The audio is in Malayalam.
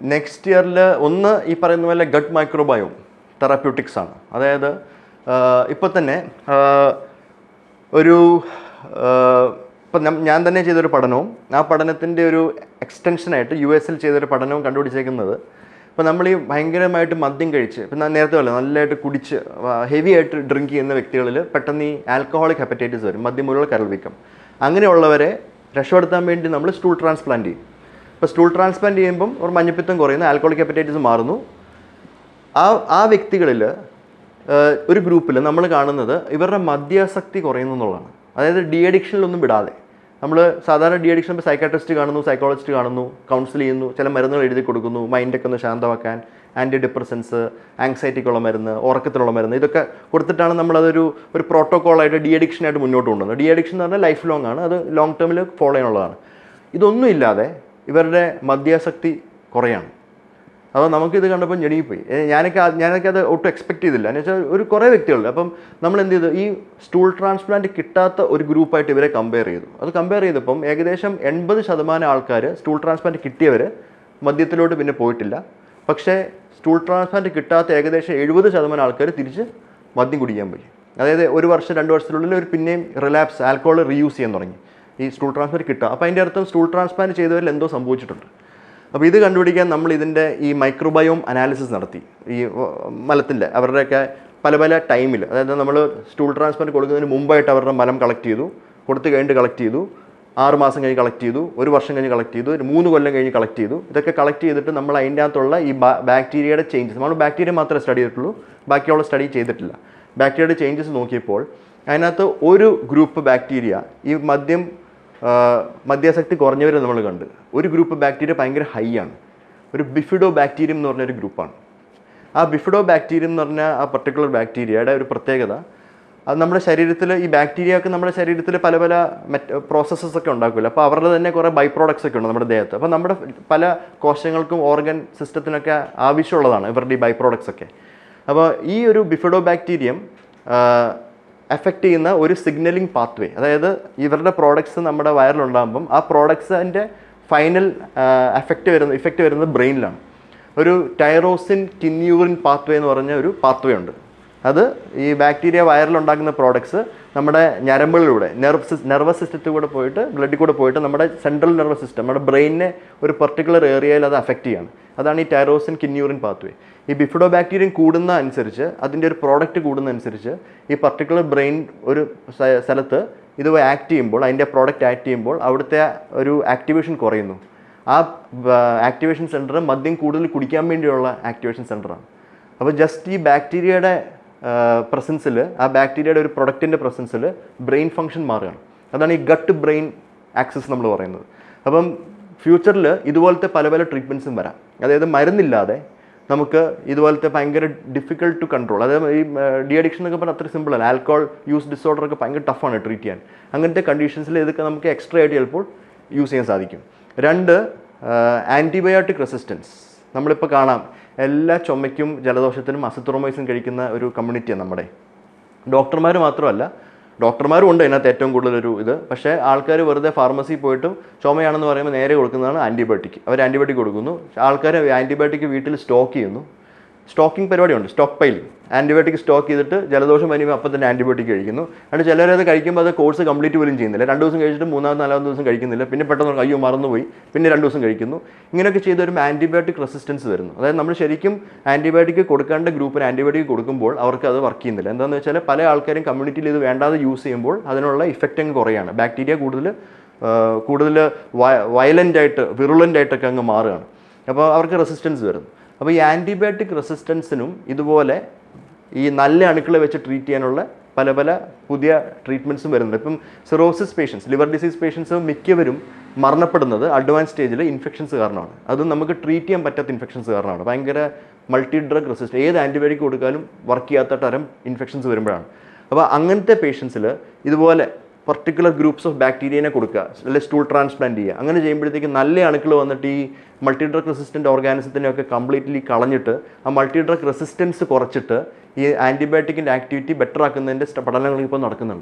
നെക്സ്റ്റ് ഇയറിൽ ഒന്ന് ഈ പറയുന്ന പോലെ ഗട്ട് മൈക്രോബയോം തെറാപ്യൂട്ടിക്സ് ആണ്. അതായത് ഇപ്പോൾ തന്നെ ഒരു ഇപ്പം ഞാൻ തന്നെ ചെയ്തൊരു പഠനവും ആ പഠനത്തിന്റെ ഒരു എക്സ്റ്റൻഷനായിട്ട് യു എസിൽ ചെയ്തൊരു പഠനവും കണ്ടുപിടിച്ചേക്കുന്നത് ഇപ്പോൾ നമ്മൾ ഈ ഭയങ്കരമായിട്ട് മദ്യം കഴിച്ച് ഇപ്പം ഞാൻ നേരത്തെ പോലെ നല്ലതായിട്ട് കുടിച്ച് ഹെവി ആയിട്ട് ഡ്രിങ്ക് ചെയ്യുന്ന വ്യക്തികളിൽ പെട്ടെന്ന് ഈ ആൽക്കഹോളിക് ഹെപ്പറ്റൈറ്റിസ് വരും മദ്യം മൂലമുള്ള കരൾവീക്കം. അങ്ങനെയുള്ളവരെ രക്ഷപ്പെടുത്താൻ വേണ്ടി നമ്മൾ സ്റ്റൂൾ ട്രാൻസ്പ്ലാന്റ് ചെയ്യും. ഇപ്പോൾ സ്റ്റൂൾ ട്രാൻസ്പ്ലാന്റ് ചെയ്യുമ്പം ഒരു മഞ്ഞപ്പിത്തം കുറയുന്നു ആൽക്കോളിക് ഹെപ്പറ്റൈറ്റിസ് മാറുന്നു. ആ ആ വ്യക്തികളിൽ ഒരു ഗ്രൂപ്പിൽ നമ്മൾ കാണുന്നത് ഇവരുടെ മദ്യാസക്തി കുറയുന്നു എന്നുള്ളതാണ്. അതായത് ഡി അഡിക്ഷനിലൊന്നും വിടാതെ. നമ്മൾ സാധാരണ ഡി അഡിക്ഷൻ ഇപ്പോൾ സൈക്കാട്രിസ്റ്റ് കാണുന്നു സൈക്കോളജിസ്റ്റ് കാണുന്നു കൗൺസിൽ ചെയ്യുന്നു ചില മരുന്നുകൾ എഴുതി കൊടുക്കുന്നു മൈൻഡൊക്കെ ഒന്ന് ശാന്തമാക്കാൻ ആന്റി ഡിപ്രസൻസ് ആങ്സൈറ്റിക്കുള്ള മരുന്ന് ഉറക്കത്തിനുള്ള മരുന്ന് ഇതൊക്കെ കൊടുത്തിട്ടാണ് നമ്മളതൊരു ഒരു പ്രോട്ടോക്കോളായിട്ട് ഡി അഡിക്ഷനായിട്ട് മുന്നോട്ട് കൊണ്ടുവന്നത്. ഡി അഡിക്ഷൻ എന്ന് പറഞ്ഞാൽ ലൈഫ് ലോങ് ആണ് അത് ലോങ് ടേമിൽ ഫോളോ ചെയ്യാനുള്ളതാണ്. ഇതൊന്നും ഇല്ലാതെ ഇവരുടെ മദ്യാസക്തി കുറയാണ്. അപ്പോൾ നമുക്കിത് കണ്ടപ്പോൾ ഞെടുങ്ങിപ്പോയി ഞാനൊക്കെ ഞാനൊക്കെ അത് ഒട്ടും എക്സ്പെക്ട് ചെയ്തില്ല. എന്ന് വെച്ചാൽ ഒരു കുറേ വ്യക്തികളുണ്ട്. അപ്പം നമ്മൾ എന്ത് ചെയ്തു? ഈ സ്റ്റൂൾ ട്രാൻസ്പ്ലാന്റ് കിട്ടാത്ത ഒരു ഗ്രൂപ്പായിട്ട് ഇവരെ കമ്പയർ ചെയ്തു. അത് കമ്പയർ ചെയ്തപ്പം ഏകദേശം എൺപത് ശതമാനം ആൾക്കാർ സ്റ്റൂൾ ട്രാൻസ്പ്ലാന്റ് കിട്ടിയവർ മദ്യത്തിലോട്ട് പിന്നെ പോയിട്ടില്ല. പക്ഷേ സ്റ്റൂൾ ട്രാൻസ്പ്ലാന്റ് കിട്ടാത്ത ഏകദേശം എഴുപത് ശതമാനം ആൾക്കാർ തിരിച്ച് മദ്യം കുടിക്കാൻ പോയി. അതായത് ഒരു വർഷം രണ്ട് വർഷത്തിനുള്ളിൽ ഒരു പിന്നെയും റിലാപ്സ് ആൽക്കോൾ റീയൂസ് ചെയ്യാൻ തുടങ്ങി. ഈ സ്റ്റൂൾ ട്രാൻസ്ഫർ കിട്ടുക. അപ്പോൾ അതിന്റെ അർത്ഥം സ്റ്റൂൾ ട്രാൻസ്പ്ലാന്റ് ചെയ്തവരിൽ എന്തോ സംഭവിച്ചിട്ടുണ്ട്. അപ്പോൾ ഇത് കണ്ടുപിടിക്കാൻ നമ്മൾ ഇതിന്റെ ഈ മൈക്രോബയോം അനാലിസിസ് നടത്തി. ഈ മലത്തിന്റെ അവരുടെയൊക്കെ പല പല ടൈമിൽ അതായത് നമ്മൾ സ്റ്റൂൾ ട്രാൻസ്പ്ലാന്റ് കൊടുക്കുന്നതിന് മുമ്പായിട്ട് അവരുടെ മലം കളക്ട് ചെയ്തു കൊടുത്ത് കഴിഞ്ഞിട്ട് കളക്ട് ചെയ്തു ആറ് മാസം കഴിഞ്ഞ് കളക്ട് ചെയ്തു ഒരു വർഷം കഴിഞ്ഞ് കളക്ട് ചെയ്തു ഒരു മൂന്ന് കൊല്ലം കഴിഞ്ഞ് കളക്ട് ചെയ്തു. ഇതൊക്കെ കളക്ട് ചെയ്തിട്ട് നമ്മൾ അതിന്റെ അകത്തുള്ള ഈ ബാക്ടീരിയയുടെ ചേഞ്ചസ് നമ്മൾ ബാക്ടീരിയ മാത്രമേ സ്റ്റഡി ചെയ്തിട്ടുള്ളൂ ബാക്കിയുള്ള സ്റ്റഡി ചെയ്തിട്ടില്ല. ബാക്ടീരിയയുടെ ചേഞ്ചസ് നോക്കിയപ്പോൾ അതിനകത്ത് ഒരു ഗ്രൂപ്പ് ബാക്ടീരിയ ഈ മദ്യം മദ്യാസക്തി കുറഞ്ഞവരെ നമ്മൾ കണ്ട്. ഒരു ഗ്രൂപ്പ് ബാക്ടീരിയ ഭയങ്കര ഹൈ ആണ്. ഒരു ബിഫിഡോ ബാക്ടീരിയം എന്ന് പറഞ്ഞൊരു ഗ്രൂപ്പാണ്. ആ ബിഫിഡോ ബാക്ടീരിയം എന്ന് പറഞ്ഞ ആ പർട്ടിക്കുലർ ബാക്ടീരിയയുടെ ഒരു പ്രത്യേകത അത് നമ്മുടെ ശരീരത്തിൽ ഈ ബാക്ടീരിയ ഒക്കെ നമ്മുടെ ശരീരത്തിൽ പല പല മെറ്റ് പ്രോസസ്സസ് ഒക്കെ ഉണ്ടാക്കില്ല അപ്പോൾ അവരുടെ തന്നെ കുറേ ബൈ പ്രോഡക്ട്സ് ഒക്കെ ഉണ്ട് നമ്മുടെ ദേഹത്ത്. അപ്പോൾ നമ്മുടെ പല കോശങ്ങൾക്കും ഓർഗൻ സിസ്റ്റത്തിനൊക്കെ ആവശ്യമുള്ളതാണ് ഇവരുടെ ഈ ബൈ പ്രോഡക്ട്സ് ഒക്കെ. അപ്പോൾ ഈ ഒരു ബിഫിഡോ ബാക്ടീരിയം എഫക്റ്റ് ചെയ്യുന്ന ഒരു സിഗ്നലിംഗ് പാത്വേ അതായത് ഇവരുടെ പ്രോഡക്ട്സ് നമ്മുടെ വയറിലുണ്ടാകുമ്പം ആ പ്രോഡക്ട്സിന്റെ ഫൈനൽ എഫക്റ്റ് വരുന്ന ഇഫക്റ്റ് വരുന്നത് ബ്രെയിനിലാണ് ഒരു ടൈറോസിൻ കിന്യൂറിൻ പാത്വേ എന്ന് പറഞ്ഞ ഒരു പാത്വേ ഉണ്ട്. അത് ഈ ബാക്ടീരിയ വയറിലുണ്ടാക്കുന്ന പ്രോഡക്ട്സ് നമ്മുടെ ഞരമ്പുകളിലൂടെ നെർവ് നെർവസ് സിസ്റ്റത്തിൽ കൂടെ പോയിട്ട് ബ്ലഡിൽ കൂടെ പോയിട്ട് നമ്മുടെ സെൻട്രൽ നെർവസ് സിസ്റ്റം നമ്മുടെ ബ്രെയിനിനെ ഒരു പെർട്ടിക്കുലർ ഏരിയയിൽ അത് അഫക്റ്റ് ചെയ്യാണ്. അതാണ് ഈ ടൈറോസിൻ കിന്യൂറിൻ പാത്വേ ഈ ബിഫിഡോ ബാക്ടീരിയം കൂടുന്ന അനുസരിച്ച് അതിന്റെ ഒരു പ്രോഡക്റ്റ് കൂടുന്ന അനുസരിച്ച് ഈ പർട്ടിക്കുലർ ബ്രെയിൻ ഒരു സ്ഥ- സ്ഥലത്ത് ഇത് ആക്ട് ചെയ്യുമ്പോൾ അതിന്റെ പ്രോഡക്റ്റ് ആക്ട് ചെയ്യുമ്പോൾ അവിടുത്തെ ഒരു ആക്ടിവേഷൻ കുറയുന്നു. ആ ആക്ടിവേഷൻ സെന്റർ മദ്യം കൂടുതൽ കുടിക്കാൻ വേണ്ടിയുള്ള ആക്ടിവേഷൻ സെന്ററാണ് അപ്പോൾ ജസ്റ്റ് ഈ ബാക്ടീരിയയുടെ പ്രസൻസിൽ ആ ബാക്ടീരിയയുടെ ഒരു പ്രൊഡക്റ്റിന്റെ പ്രസൻസിൽ ബ്രെയിൻ ഫങ്ഷൻ മാറുകയാണ്. അതാണ് ഈ ഗട്ട് ബ്രെയിൻ ആക്സസ് നമ്മൾ പറയുന്നത്. അപ്പം ഫ്യൂച്ചറിൽ ഇതുപോലത്തെ പല പല ട്രീറ്റ്മെന്റ്സും വരാം. അതായത് മരുന്നില്ലാതെ നമുക്ക് ഇതുപോലത്തെ ഭയങ്കര ഡിഫിക്കൽട്ട് ടു കൺട്രോൾ അതായത് ഈ ഡി അഡിക്ഷൻ എന്നൊക്കെ പറഞ്ഞാൽ അത്ര സിമ്പിളല്ല ആൽക്കോൾ യൂസ് ഡിസോർഡർ ഒക്കെ ഭയങ്കര ടഫാണ് ട്രീറ്റ് ചെയ്യാൻ. അങ്ങനത്തെ കണ്ടീഷൻസിൽ ഇതൊക്കെ നമുക്ക് എക്സ്ട്രാ ആയിട്ട് ചിലപ്പോൾ യൂസ് ചെയ്യാൻ സാധിക്കും. രണ്ട് ആന്റിബയോട്ടിക് റെസിസ്റ്റൻസ് നമ്മളിപ്പോൾ കാണാം എല്ലാ ചുമയ്ക്കും ജലദോഷത്തിനും അസിത്രോമൈസിൻ കഴിക്കുന്ന ഒരു കമ്മ്യൂണിറ്റിയാണ് നമ്മുടെ. ഡോക്ടർമാർ മാത്രമല്ല ഡോക്ടർമാരും ഉണ്ട് അതിനകത്ത് ഏറ്റവും കൂടുതലൊരു ഇത്. പക്ഷേ ആൾക്കാർ വെറുതെ ഫാർമസിയിൽ പോയിട്ടും ചുമയാണെന്ന് പറയുമ്പോൾ നേരെ കൊടുക്കുന്നതാണ് ആന്റിബയോട്ടിക് അവർ ആന്റിബയോട്ടിക് കൊടുക്കുന്നു. ആൾക്കാർ ആന്റിബയോട്ടിക് വീട്ടിൽ സ്റ്റോക്ക് ചെയ്യുന്നു. സ്റ്റോക്കിംഗ് പരിപാടിയുണ്ട് സ്റ്റോക്ക് പൈൽ ആന്റിബയോട്ടിക് സ്റ്റോക്ക് ചെയ്തിട്ട് ജലദോഷം വരുമ്പോൾ അപ്പം തന്നെ ആന്റിബയോട്ടിക് കഴിക്കുന്നു. എന്നിട്ട് ചിലരത് കഴിക്കുമ്പോൾ അത് കോഴ്സ് കംപ്ലീറ്റ് പോലും ചെയ്യുന്നില്ല. രണ്ട് ദിവസം കഴിച്ചിട്ട് മൂന്നാമത് നാലാമത് ദിവസം കഴിക്കുന്നില്ല. പിന്നെ പെട്ടെന്ന് അയ്യോ മറന്നുപോയി. പിന്നെ രണ്ട് ദിവസം കഴിക്കുന്നു. ഇങ്ങനെയൊക്കെ ചെയ്ത് വരുമ്പോൾ ആന്റിബയോട്ടിക് റെസിസ്റ്റൻസ് വരുന്നു. അതായത് നമ്മൾ ശരിക്കും ആന്റിബയോട്ടിക് കൊടുക്കേണ്ട ഗ്രൂപ്പിന് ആന്റിബയോട്ടിക് കൊടുക്കുമ്പോൾ അവർക്ക് അത് വർക്ക് ചെയ്യുന്നില്ല. എന്താണെന്ന് വെച്ചാൽ പല ആൾക്കാരും കമ്മ്യൂണിറ്റിയിൽ ഇത് വേണ്ടാതെ യൂസ് ചെയ്യുമ്പോൾ അതിനുള്ള ഇഫക്റ്റ് അങ്ങ് കുറയാണ്. ബാക്ടീരിയ കൂടുതൽ കൂടുതൽ വയലന്റ് ആയിട്ട് വിറുലന്റ് അങ്ങ് മാറുകയാണ്. അപ്പോൾ അവർക്ക് റെസിസ്റ്റൻസ് വരുന്നു. അപ്പോൾ ഈ ആന്റിബയോട്ടിക് റെസിസ്റ്റൻസിനും ഇതുപോലെ ഈ നല്ല അണുക്കളെ വെച്ച് ട്രീറ്റ് ചെയ്യാനുള്ള പല പല പുതിയ ട്രീറ്റ്മെന്റ്സും വരുന്നുണ്ട്. ഇപ്പം cirrhosis patients liver disease patients മിക്കവരും മരണപ്പെടുന്നത് അഡ്വാൻസ് സ്റ്റേജിൽ ഇൻഫെക്ഷൻസ് കാരണമാണ്. അത് നമുക്ക് ട്രീറ്റ് ചെയ്യാൻ പറ്റാത്ത ഇൻഫെക്ഷൻസ് കാരണമാണ്. ഭയങ്കര മൾട്ടി ഡ്രഗ് റെസിസ്റ്റ് ഏത് ആന്റിബയോട്ടിക് കൊടുക്കാനും വർക്ക് ചെയ്യാത്ത തരം ഇൻഫെക്ഷൻസ് വരുമ്പോഴാണ്. അപ്പോൾ അങ്ങനത്തെ പേഷ്യൻസിൽ ഇതുപോലെ പർട്ടിക്കുലർ ഗ്രൂപ്പ്സ് ഓഫ് ബാക്ടീരിയനെ കൊടുക്കുക. അല്ലെങ്കിൽ സ്റ്റൂൾ ട്രാൻസ്പ്ലാന്റ് ചെയ്യുക. അങ്ങനെ ചെയ്യുമ്പോഴത്തേക്ക് നല്ല അണുക്കൾ വന്നിട്ട് ഈ മൾട്ടി ഡ്രഗ് റെസിസ്റ്റന്റ് ഓർഗാനിസത്തിനെയൊക്കെ കംപ്ലീറ്റ്ലി കളഞ്ഞിട്ട് ആ മൾട്ടി ഡ്രഗ് റെസിസ്റ്റൻസ് കുറച്ചിട്ട് ഈ ആന്റിബയോട്ടിക്കിന്റെ ആക്ടിവിറ്റി ബെറ്റർ ആക്കുന്നതിന്റെ പഠനങ്ങൾ ഇപ്പോൾ നടക്കുന്നുണ്ട്.